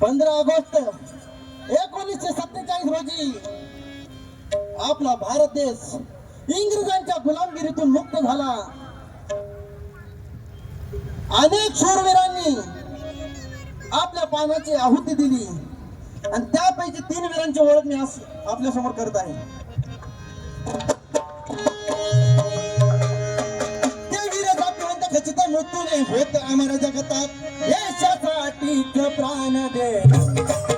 पंधरा ऑगस्ट एकोणीसशे सत्तेचाळीस रोजी आपला भारत देश इंग्रजांच्या गुलामगिरीतून मुक्त झाला. अनेक शूरवीरांनी आपल्या पानाची आहुती दिली. आणि त्यापैकी तीन वीरांची ओळख मी आज आपल्यासमोर करत आहे. अनंत मृत्यूने होत आम्हाला जगतात? यशासाठीच प्राण दे.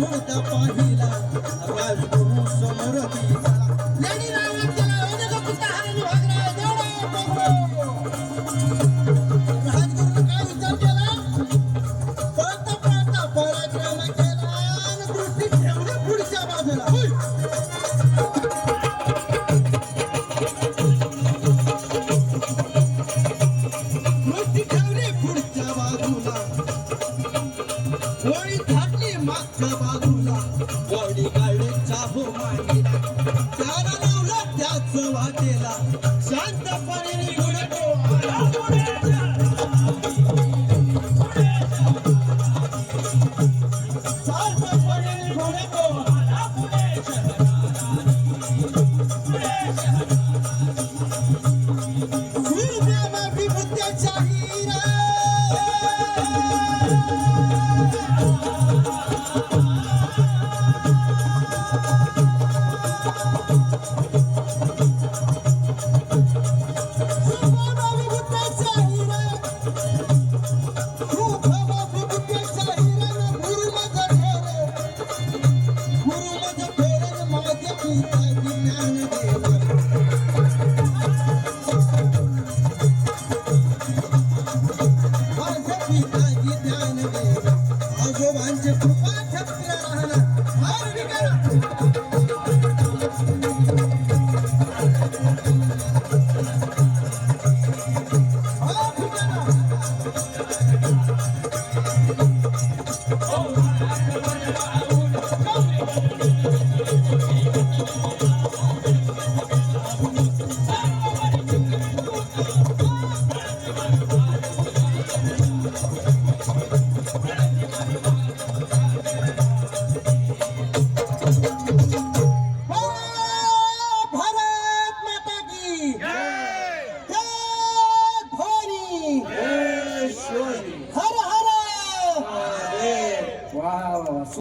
मोटा पाही मागच्या बाजूला बॉडी गार्डनचा हो मांडीला त्याला लावला त्याच वाटेला शांतपणे